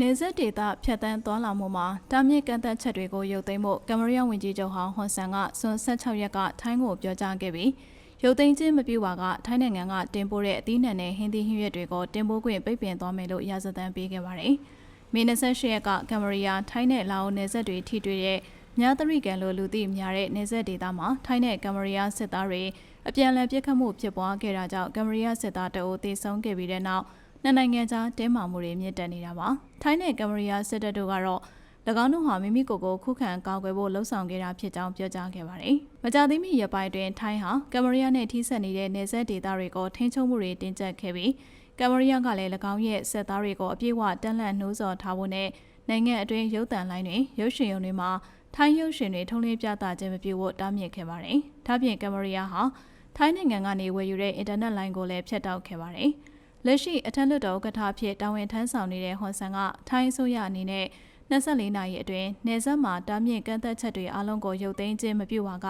နေဆက်ဒေသဖြတ်တန်းသွားလာမှုမှာတားမြစ်ကန့်သက်ချက်တွေကိုရုပ်သိမ်းဖို့ကမ္ဘောဒီးယားဝန်ကြီးချုပ်ဟောင်းဟွန်ဆန်ကစွန်16ရက်ကထိုင်းကိုပြောကြားခဲ့ပြီးရုပ်သိမ်းခြင်းမပြုပါကထိုင်းနိုင်ငံကတင်ပို့တဲ့အသီးနှံနဲ့ဟင်းသီးဟင်းရွက်တွေကိုတင်ပို့ခွင့်ပိတ်ပင်သွားမယ်လို့ရာဇသံပေးခဲ့ပါတယ်။မေ28ရက်ကကမ္ဘောဒီးယားထိုင်းနဲ့လာအိုနယ်စပ်တွေထိတွေ့တဲ့မြားသရိကန်လိုလူသိများတဲ့နယ်စပ်ဒေသမှာထိုင်းနဲ့ကမ္ဘောဒီးယားစစ်သားတွေအပြန်အလှန်ပစ်ခတ်မှုဖြစ်ပွားခဲ့တာကြောင့်ကမ္ဘောဒီးယားစစ်သားတအုပ်သေဆုံးခဲ့ပြီးတဲ့နောက် နှစ်နိုင်ငံကြားတင်းမာမှုတွေမြင့်တက်နေတာပါ။ထိုင်းနဲ့ကမ္ဘောဒီးယားစစ်တပ်တို့ကတော့၎င်းတို့ဟာမိမိကိုယ်ကိုခုခံကာကွယ်ဖို့လှုံ့ဆော်ခဲ့တာဖြစ်ကြောင်းပြောကြားခဲ့ပါတယ်။မကြာသေးမီရက်ပိုင်းတွင်ထိုင်းဟာကမ္ဘောဒီးယားနဲ့ထိစပ်နေတဲ့နယ်စပ်ဒေသတွေကိုထိန်းချုပ်မှုတွေတင်းကျပ်ခဲ့ပြီးကမ္ဘောဒီးယားကလည်း၎င်းရဲ့စစ်သားတွေကိုအပြည့်အဝတန်းလှန်နှိုးဆော်ထားဖို့နဲ့နိုင်ငံအတွင်းရုပ်သံလိုင်းတွေရုပ်ရှင်ရုံတွေမှာထိုင်းရုပ်ရှင်တွေထုံးလင်းပြသခြင်းမပြုဖို့တားမြစ်ခဲ့ပါတယ်။ဒါ့ပြင်ကမ္ဘောဒီးယားဟာထိုင်းနိုင်ငံကနေဝယ်ယူတဲ့အင်တာနက်လိုင်းကိုလည်းဖျက်တောက်ခဲ့ပါတယ်။ လက်ရှိအထက်လွှတ်တော်ဥက္ကဋ္ဌအဖြစ်တာဝန်ထမ်းဆောင်နေတဲ့ဟွန်ဆန်ကထိုင်းအစိုးရအနေနဲ့24နာရီအတွင်းနေဆက်မှာတားမြစ်ကန့်သက်ချက်တွေအလုံးကိုရုပ်သိမ်းခြင်းမပြုပါက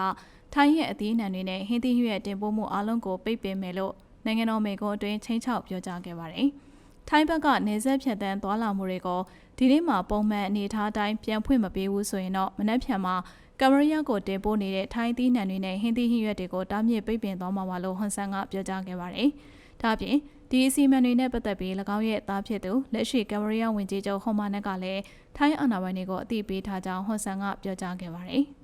ထိုင်းရဲ့အသီးအနှံတွေနဲ့ဟင်းသီးရွက်တင်ပို့မှုအလုံးကိုပိတ်ပင်မယ်လို့နိုင်ငံတော်မေကွန်အတွင်းချင်းချောက်ပြောကြားခဲ့ပါတယ်။ထိုင်းဘက်ကနေဆက်ဖြတ်တန်းသွာလာမှုတွေကိုဒီနေ့မှာပုံမှန်အနေအထားအတိုင်းပြန်ဖွင့်မပေးဘူးဆိုရင်တော့မနက်ဖြန်မှာကမ္ဘောဒီးယားကိုတင်ပို့နေတဲ့ထိုင်းသီးနှံတွေနဲ့ဟင်းသီးဟင်းရွက်တွေကိုတားမြစ်ပိတ်ပင်သွားမှာပါလို့ဟွန်ဆန်ကပြောကြားခဲ့ပါတယ်။ဒါ့အပြင် ဒီအစီအမံတွေနဲ့ပတ်သက်ပြီး၎င်းရဲ့သားဖြစ်သူလက်ရှိကမ္ဘောဒီးယားဝန်ကြီးချုပ်ဟွန်မာနက်ကလည်းထိုင်းအာဏာပိုင်တွေကိုအသိပေးထားကြောင်းဟွန်ဆန်ကပြောကြားခဲ့ပါတယ်။